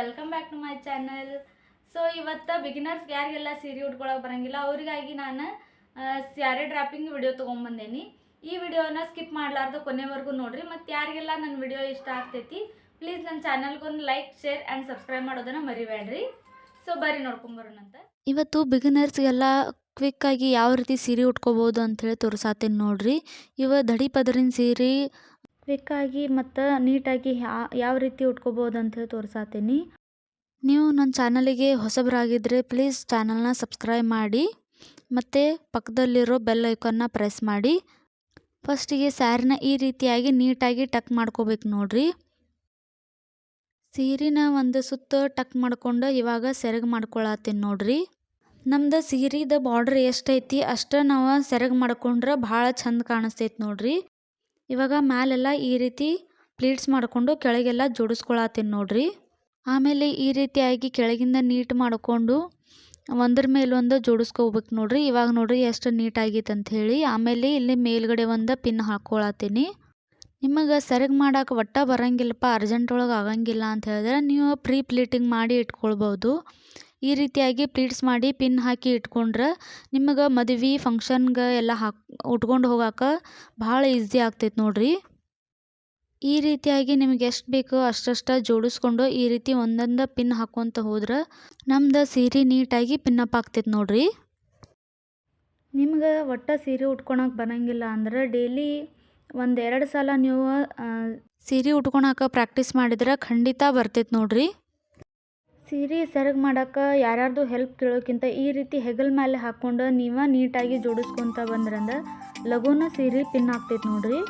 Welcome back to my channel so ಇವತ್ತು beginners ಯಾರಿಗೆಲ್ಲ ಸೀರೆ ಉಟ್ಕೊಳಕ್ಕೆ ಬರಂಗಿಲ್ಲ, ಅವರಿಗಾಗಿ ನಾನು ಸ್ಯಾರಿ ಡ್ರಾಪಿಂಗ್ ವಿಡಿಯೋ ತೊಗೊಂಬಂದೇನಿ. ಈ ವಿಡಿಯೋನ ಸ್ಕಿಪ್ ಮಾಡಲಾರ್ದು ಕೊನೆವರೆಗೂ ನೋಡಿರಿ. ಮತ್ತು ಯಾರಿಗೆಲ್ಲ ನನ್ನ ವಿಡಿಯೋ ಇಷ್ಟ ಆಗ್ತೈತಿ ಪ್ಲೀಸ್ ನನ್ನ ಚಾನಲ್ಗೊಂದು ಲೈಕ್ ಶೇರ್ ಆ್ಯಂಡ್ ಸಬ್ಸ್ಕ್ರೈಬ್ ಮಾಡೋದನ್ನು ಮರಿಬೇಡ್ರಿ. ಸೊ ಬರ್ರಿ ನೋಡ್ಕೊಂಬರೋಣಂತ ಇವತ್ತು ಬಿಗಿನರ್ಸ್ಗೆಲ್ಲ ಕ್ವಿಕ್ಕಾಗಿ ಯಾವ ರೀತಿ ಸೀರೆ ಉಟ್ಕೋಬೋದು ಅಂಥೇಳಿ ತೋರ್ಸಾತೀನಿ ನೋಡಿರಿ. ಇವ ದಡಿ ಪದರಿನ ಸೀರೆ ಕ್ವಿಕ್ಕಾಗಿ ಮತ್ತು ನೀಟಾಗಿ ಯಾವ ರೀತಿ ಉಟ್ಕೋಬೋದು ಅಂಥೇಳಿ ತೋರ್ಸಾತೀನಿ. ನೀವು ನನ್ನ ಚಾನಲಿಗೆ ಹೊಸಬರಾಗಿದ್ದರೆ ಪ್ಲೀಸ್ ಚಾನಲ್ನ ಸಬ್ಸ್ಕ್ರೈಬ್ ಮಾಡಿ, ಮತ್ತು ಪಕ್ಕದಲ್ಲಿರೋ ಬೆಲ್ ಐಕನ್ನ ಪ್ರೆಸ್ ಮಾಡಿ. ಫಸ್ಟಿಗೆ ಸ್ಯಾರಿನ ಈ ರೀತಿಯಾಗಿ ನೀಟಾಗಿ ಟಕ್ ಮಾಡ್ಕೋಬೇಕು ನೋಡ್ರಿ. ಸೀರಿನ ಒಂದು ಸುತ್ತ ಟಕ್ ಮಾಡ್ಕೊಂಡು ಇವಾಗ ಸೆರಗು ಮಾಡ್ಕೊಳತ್ತೀನಿ ನೋಡ್ರಿ. ನಮ್ದು ಸೀರೆದ ಬಾರ್ಡ್ರ್ ಎಷ್ಟೈತಿ ಅಷ್ಟು ನಾವು ಸೆರಗು ಮಾಡ್ಕೊಂಡ್ರೆ ಭಾಳ ಚಂದ ಕಾಣಿಸ್ತೈತಿ ನೋಡ್ರಿ. ಇವಾಗ ಮ್ಯಾಲೆಲ್ಲ ಈ ರೀತಿ ಪ್ಲೀಟ್ಸ್ ಮಾಡಿಕೊಂಡು ಕೆಳಗೆಲ್ಲ ಜೋಡಿಸ್ಕೊಳತ್ತೀನಿ ನೋಡ್ರಿ. ಆಮೇಲೆ ಈ ರೀತಿಯಾಗಿ ಕೆಳಗಿಂದ ನೀಟ್ ಮಾಡಿಕೊಂಡು ಒಂದ್ರ ಮೇಲೊಂದು ಜೋಡಿಸ್ಕೋಬೇಕು ನೋಡ್ರಿ. ಇವಾಗ ನೋಡ್ರಿ ಎಷ್ಟು ನೀಟಾಗಿತ್ತು ಹೇಳಿ ಆಮೇಲೆ ಇಲ್ಲಿ ಮೇಲ್ಗಡೆ ಒಂದು ಪಿನ್ ಹಾಕ್ಕೊಳತ್ತೀನಿ ನಿಮಗೆ ಸರಿಗೆ ಮಾಡೋಕೆ ಒಟ್ಟ ಬರಂಗಿಲ್ಲಪ್ಪ ಅರ್ಜೆಂಟ್ ಒಳಗೆ ಆಗಂಗಿಲ್ಲ ಅಂತ ಹೇಳಿದ್ರೆ ನೀವು ಪ್ರೀ ಪ್ಲೀಟಿಂಗ್ ಮಾಡಿ ಇಟ್ಕೊಳ್ಬೋದು. ಈ ರೀತಿಯಾಗಿ ಪ್ಲೀಟ್ಸ್ ಮಾಡಿ ಪಿನ್ ಹಾಕಿ ಇಟ್ಕೊಂಡ್ರೆ ನಿಮಗೆ ಮದುವೆ ಫಂಕ್ಷನ್ಗೆ ಎಲ್ಲ ಹಾಕ್, ಉಟ್ಕೊಂಡು ಹೋಗಾಕ ಭಾಳ ಈಸಿ ಆಗ್ತೈತೆ ನೋಡ್ರಿ. ಈ ರೀತಿಯಾಗಿ ನಿಮ್ಗೆ ಎಷ್ಟು ಬೇಕೋ ಅಷ್ಟಷ್ಟು ಜೋಡಿಸ್ಕೊಂಡು ಈ ರೀತಿ ಒಂದೊಂದು ಪಿನ್ ಹಾಕ್ಕೊತ ಹೋದ್ರೆ ನಮ್ದು ಸೀರೆ ನೀಟಾಗಿ ಪಿನ್ನಪ್ ಆಗ್ತೈತೆ ನೋಡ್ರಿ. ನಿಮ್ಗೆ ಒಟ್ಟು ಸೀರೆ ಉಟ್ಕೊಳಕ್ಕೆ ಬರೋಂಗಿಲ್ಲ ಅಂದ್ರೆ ಡೈಲಿ ಒಂದೆರಡು ಸಲ ನೀವು ಸೀರೆ ಉಟ್ಕೊಳಕ್ಕೆ ಪ್ರಾಕ್ಟೀಸ್ ಮಾಡಿದ್ರೆ ಖಂಡಿತ ಬರ್ತೈತೆ ನೋಡ್ರಿ. ಸೀರೆ ಸೆರಗು ಮಾಡೋಕೆ ಯಾರ್ಯಾರ್ದು ಹೆಲ್ಪ್ ಕೇಳೋಕ್ಕಿಂತ ಈ ರೀತಿ ಹೆಗಲ ಮೇಲೆ ಹಾಕ್ಕೊಂಡು ನೀವು ನೀಟಾಗಿ ಜೋಡಿಸ್ಕೊತ ಬಂದ್ರಂದ್ರೆ ಲಘುನ ಸೀರೆ ಪಿನ್ ಆಗ್ತೈತೆ ನೋಡ್ರಿ.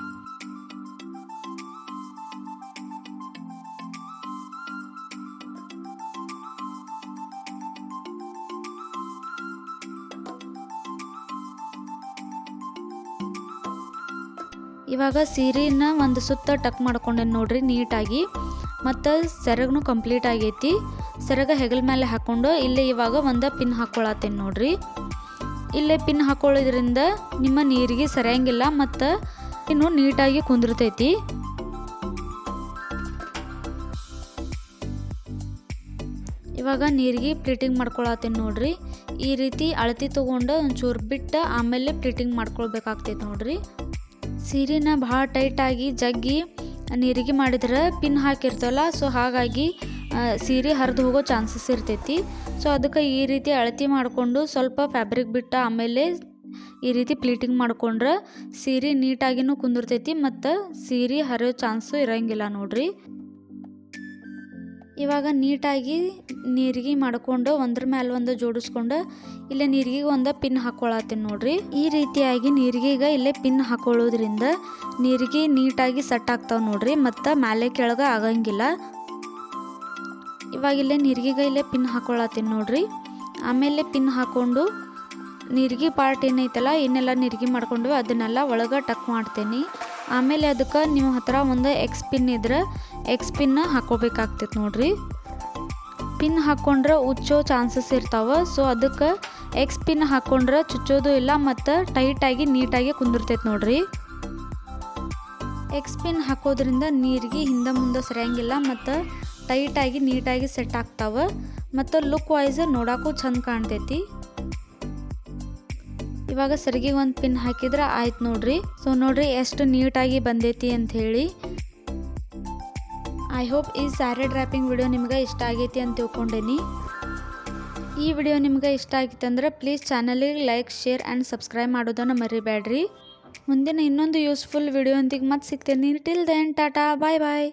ಇವಾಗ ಸೀರೆನ ಒಂದು ಸುತ್ತ ಟಕ್ ಮಾಡ್ಕೊಂಡೇನು ನೋಡ್ರಿ ನೀಟಾಗಿ. ಮತ್ತು ಸೆರಗ್ನು ಕಂಪ್ಲೀಟ್ ಆಗೈತಿ. ಸೆರಗ ಹೆಗಲ್ ಮೇಲೆ ಹಾಕ್ಕೊಂಡು ಇಲ್ಲೇ ಇವಾಗ ಒಂದು ಪಿನ್ ಹಾಕ್ಕೊಳತ್ತೇನೆ ನೋಡ್ರಿ. ಇಲ್ಲೇ ಪಿನ್ ಹಾಕೊಳ್ಳೋದ್ರಿಂದ ನಿಮ್ಮ ನೀರಿಗೆ ಸರಿಯಂಗಿಲ್ಲ ಮತ್ತು ಇನ್ನು ನೀಟಾಗಿ ಕುಂದಿರ್ತೈತಿ. ಇವಾಗ ನೀರಿಗೆ ಪ್ಲೀಟಿಂಗ್ ಮಾಡ್ಕೊಳತ್ತೀನಿ ನೋಡ್ರಿ. ಈ ರೀತಿ ಅಳತಿ ತೊಗೊಂಡು ಒಂಚೂರು ಬಿಟ್ಟು ಆಮೇಲೆ ಪ್ಲೀಟಿಂಗ್ ಮಾಡ್ಕೊಳ್ಬೇಕಾಗ್ತೈತೆ ನೋಡ್ರಿ. ಸೀರೆನ ಭಾಳ ಟೈಟಾಗಿ ಜಗ್ಗಿ ನೀರಿಗೆ ಮಾಡಿದ್ರೆ ಪಿನ್ ಹಾಕಿರ್ತಲ್ಲ, ಸೊ ಹಾಗಾಗಿ ಸೀರೆ ಹರಿದು ಹೋಗೋ ಚಾನ್ಸಸ್ ಇರ್ತೈತಿ. ಸೊ ಅದಕ್ಕೆ ಈ ರೀತಿ ಅಳತಿ ಮಾಡಿಕೊಂಡು ಸ್ವಲ್ಪ ಫ್ಯಾಬ್ರಿಕ್ ಬಿಟ್ಟು ಆಮೇಲೆ ಈ ರೀತಿ ಪ್ಲೀಟಿಂಗ್ ಮಾಡ್ಕೊಂಡ್ರೆ ಸೀರೆ ನೀಟಾಗಿನೂ ಕುಂದಿರ್ತೈತಿ ಮತ್ತು ಸೀರೆ ಹರಿಯೋ ಚಾನ್ಸು ಇರೋಂಗಿಲ್ಲ ನೋಡ್ರಿ. ಇವಾಗ ನೀಟಾಗಿ ನೀರಿಗೆ ಮಾಡ್ಕೊಂಡು ಒಂದ್ರ ಮೇಲೆ ಒಂದು ಜೋಡಿಸ್ಕೊಂಡು ಇಲ್ಲೇ ನೀರಿಗೆ ಒಂದು ಪಿನ್ ಹಾಕ್ಕೊಳತ್ತೀನಿ ನೋಡ್ರಿ. ಈ ರೀತಿಯಾಗಿ ನೀರಿಗೆಗ ಇಲ್ಲೇ ಪಿನ್ ಹಾಕೊಳ್ಳೋದ್ರಿಂದ ನೀರಿಗೆ ನೀಟಾಗಿ ಸೆಟ್ ಆಗ್ತಾವೆ ನೋಡ್ರಿ ಮತ್ತು ಮ್ಯಾಲೆ ಕೆಳಗೆ ಆಗಂಗಿಲ್ಲ. ಇವಾಗ ಇಲ್ಲೇ ನಿರ್ಗಿಗೆ ಇಲ್ಲೇ ಪಿನ್ ಹಾಕೊಳತ್ತೀನಿ ನೋಡ್ರಿ. ಆಮೇಲೆ ಪಿನ್ ಹಾಕೊಂಡು ನೀರಿಗೆ ಪಾರ್ಟ್ ಏನೈತಲ್ಲ ಏನೆಲ್ಲ ನೀರಿಗೆ ಮಾಡ್ಕೊಂಡು ಅದನ್ನೆಲ್ಲ ಒಳಗೆ ಟಕ್ ಮಾಡ್ತೀನಿ. ಆಮೇಲೆ ಅದಕ್ಕೆ ನಿಮ್ಮ ಹತ್ರ ಒಂದು ಎಕ್ಸ್ ಪಿನ್ ಇದ್ರೆ ಎಕ್ಸ್ ಪಿನ್ನ ಹಾಕೋಬೇಕಾಗ್ತೈತೆ ನೋಡ್ರಿ. ಪಿನ್ ಹಾಕ್ಕೊಂಡ್ರೆ ಉಚ್ಚೋ ಚಾನ್ಸಸ್ ಇರ್ತಾವೆ, ಸೊ ಅದಕ್ಕೆ ಎಕ್ಸ್ ಪಿನ್ ಹಾಕ್ಕೊಂಡ್ರೆ ಚುಚ್ಚೋದು ಇಲ್ಲ, ಮತ್ತು ಟೈಟಾಗಿ, ನೀಟಾಗಿ ಕುಂದಿರ್ತೈತೆ ನೋಡ್ರಿ. ಎಕ್ಸ್ ಪಿನ್ ಹಾಕೋದ್ರಿಂದ ನೀರಿಗೆ ಹಿಂದೆ ಮುಂದೆ ಸರಿಯಂಗಿಲ್ಲ, ಮತ್ತು ಟೈಟಾಗಿ ನೀಟಾಗಿ ಸೆಟ್ ಆಗ್ತಾವೆ. ಮತ್ತು ಲುಕ್ ವೈಸ್ ನೋಡೋಕ್ಕೂ ಚಂದ ಕಾಣ್ತೈತಿ. ಇವಾಗ ಸರಿಗೆ ಒಂದು ಪಿನ್ ಹಾಕಿದ್ರೆ ಆಯ್ತು ನೋಡ್ರಿ. ಸೊ ನೋಡ್ರಿ ಎಷ್ಟು ನೀಟಾಗಿ ಬಂದೈತಿ ಅಂತ ಹೇಳಿ. ಐ ಹೋಪ್ ಈ ಸ್ಯಾರಿ ಡ್ರಾಪಿಂಗ್ ವಿಡಿಯೋ ನಿಮ್ಗೆ ಇಷ್ಟ ಆಗೈತಿ ಅಂತ ತಿಳ್ಕೊಂಡೇನಿ. ಈ ವಿಡಿಯೋ ನಿಮ್ಗೆ ಇಷ್ಟ ಆಗಿತ್ತಂದ್ರೆ ಪ್ಲೀಸ್ ಚಾನಲಿಗೆ ಲೈಕ್ ಶೇರ್ ಆ್ಯಂಡ್ ಸಬ್ಸ್ಕ್ರೈಬ್ ಮಾಡೋದನ್ನು ಮರಿಬೇಡ್ರಿ. ಮುಂದಿನ ಇನ್ನೊಂದು ಯೂಸ್ಫುಲ್ ವಿಡಿಯೋ ಅಂತಿಗೆ ಮತ್ತೆ ಸಿಗ್ತೇನೆ. Till then tata bye bye